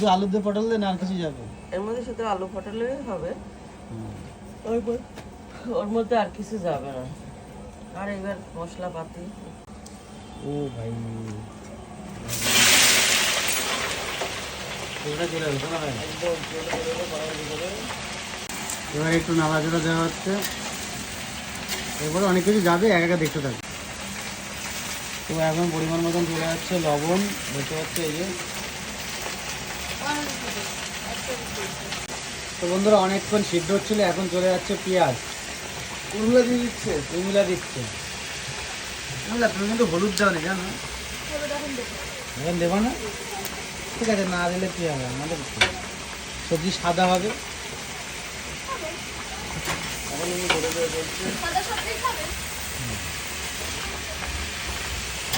শুধু আলু দিয়ে পটল দিয়ে না আর কিছু যাবে? এর মধ্যে শুধু আলু পটলে হবে। ওর মধ্যে আর কিছু যাবে না। আর এবার মশলাপাতি। ও ভাই। এবার একটু নাড়াচাড়া দেওয়া হচ্ছে। এরপরে অনেক কিছু যাবে এক একা দেখতে থাকবে। তো এখন পরিমাণ মতন চলে যাচ্ছে লবণ দেখতে পাচ্ছে এই যে। তো বন্ধুরা অনেকক্ষণ সিদ্ধ হচ্ছিল এখন চলে যাচ্ছে পেঁয়াজ। উরলা দিয়ে দিচ্ছে? উর্মিলা দিচ্ছে। উর্মিলা তুমি কিন্তু হলুদ দাও না জানো? এখন দেবো না? ঠিক আছে না দিলে কি হবে? আমাদের সবজি সাদা হবে। এখন আমি ধরে ধরে বলছি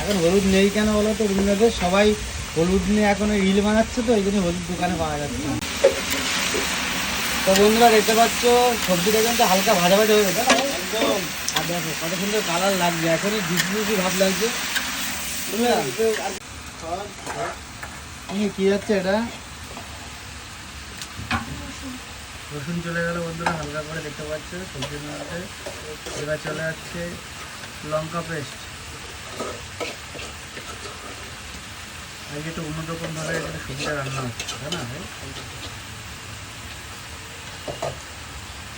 এখন হলুদ নেই কেন বলো তো রুমিনাদের সবাই হলুদ নিয়ে এখন ওই রিল বানাচ্ছে তো এই জন্য হলুদ দোকানে পাওয়া যাচ্ছে না। তো বন্ধুরা দেখতে পাচ্ছ সবজিটা কিন্তু হালকা ভাজা ভাজা হয়ে গেছে। না? আর দেখো কত সুন্দর কালার লাগছে এখনই ডিসি ডিসি ভাব লাগছে। রুমিনা, কি যাচ্ছে এটা? রসুন চলে গেল বন্ধুরা হালকা করে দেখতে পাচ্ছ সবজির মধ্যে। এবার চলে যাচ্ছে লঙ্কা পেস্ট আজকে একটু অন্যরকম ভাবে সবজিটা রান্না হচ্ছে না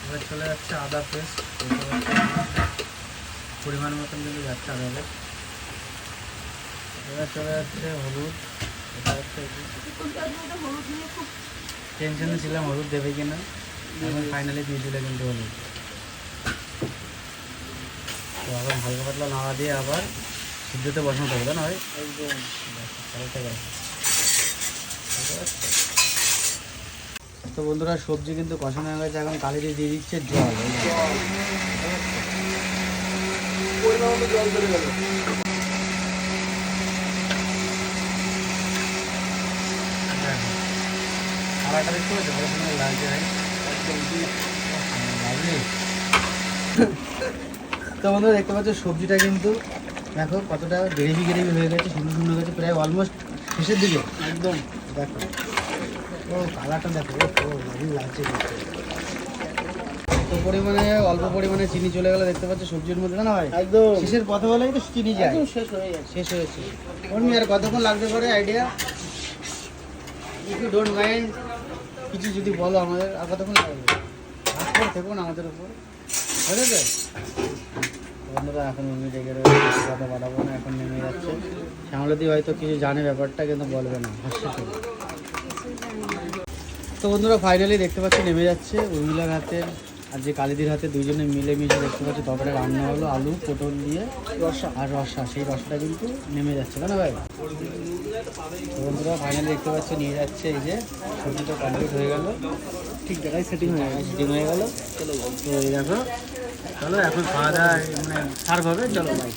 এবার চলে যাচ্ছে আদা পেস্ট পরিমাণ মতন কিন্তু যাচ্ছে আদা পেস্ট। এবার চলে যাচ্ছে হলুদ, এটা হচ্ছে টেনশনে ছিলাম হলুদ দেবে কিনা, এখন ফাইনালি দিয়ে দিলে কিন্তু হলুদ। তো আবার হালকা পাতলা নাড়া দিয়ে আবার সিদ্ধতে বসানো থাকবে না ভাই একদম। তো বন্ধুরা সবজি কিন্তু কষানো হয়ে গেছে এখন কালি দিয়ে দিচ্ছে জল চলে গেল। দেখতে পাচ্ছ সুন্দর লাগছে তো বন্ধুরা দেখতে পাচ্ছ সবজিটা কিন্তু দেখো কতটা গ্রেভি গ্রেভি হয়ে গেছে সুন্দর সুন্দর হয়ে গেছে প্রায় অলমোস্ট শেষের দিকে। একদম। দেখো। ও কালারটা দেখো। ও দারুণ লাগছে। তো পরিমাণে অল্প পরিমাণে চিনি চলে গেলে দেখতে পাচ্ছ সবজির মধ্যে না ভাই? একদম। শেষের পথে বলেই তো চিনি যায়। শেষ হয়ে গেছে। শেষ হয়েছে। অন্য আর কতক্ষণ লাগতে পারে idea if you don't mind কিছু যদি বলো আমাদের আর কতক্ষণ লাগবে? আজকে থেকো আমাদের উপর। হয়ে যাবে বন্ধুরা এখন এমনি ডেকে রয়েছে কথা পাঠাবো না এখন নেমে যাচ্ছে। শ্যামলদি হয়তো কিছু জানে ব্যাপারটা কিন্তু বলবে না হাসছে। তো। বন্ধুরা ফাইনালি দেখতে পাচ্ছি নেমে যাচ্ছে উর্মিলার হাতে আর যে কালিদির হাতে দুজনে মিলে মিশে দেখতে পাচ্ছি তরকারি রান্না হলো আলু পটল দিয়ে রসা। আর রসা সেই রসটা কিন্তু নেমে যাচ্ছে তাই না ভাই বন্ধুরা ফাইনালি দেখতে পাচ্ছি নিয়ে যাচ্ছে এই যে সবজিটা কমপ্লিট হয়ে গেল। ঠিক জায়গায় সেটিং হয়ে গেল। সেটিং হয়ে গেল। চলো তো এই দেখো, চলো এখন খাওয়া দাওয়া মানে সার্ভ হবে, চলো ভাই